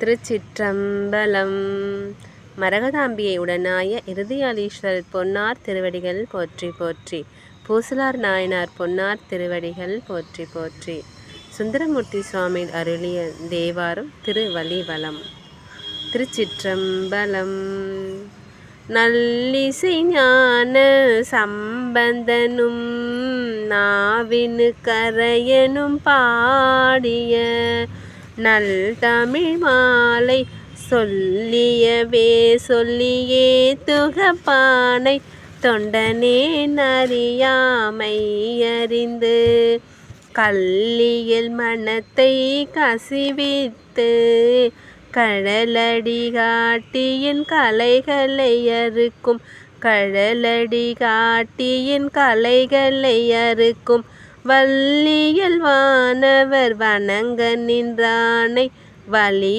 திருச்சிற்றம்பலம். மரகதாம்பியை உடனாய இறுதியாலீஸ்வரர் பொன்னார் திருவடிகள் போற்றி போற்றி. பூசலார் நாயனார் பொன்னார் திருவடிகள் போற்றி போற்றி. சுந்தரமூர்த்தி சுவாமி அருளிய தேவாரம் திருவலிவலம் திருச்சிற்றம்பலம். நல்லிசை ஞான சம்பந்தனும் நாவினு கரையனும் பாடிய நல் தமிழ் மாலை சொல்லியவே சொல்லியே துகப்பானை தொண்டனே நறியாமை அறிந்து கல்லியல் மனத்தை கசிவித்து கடலடி காட்டியின் கலைகளை அறுக்கும் கடலடி காட்டியின் கலைகளை அறுக்கும் வள்ளியல் வானவர் வணங்க நின்றானை வழி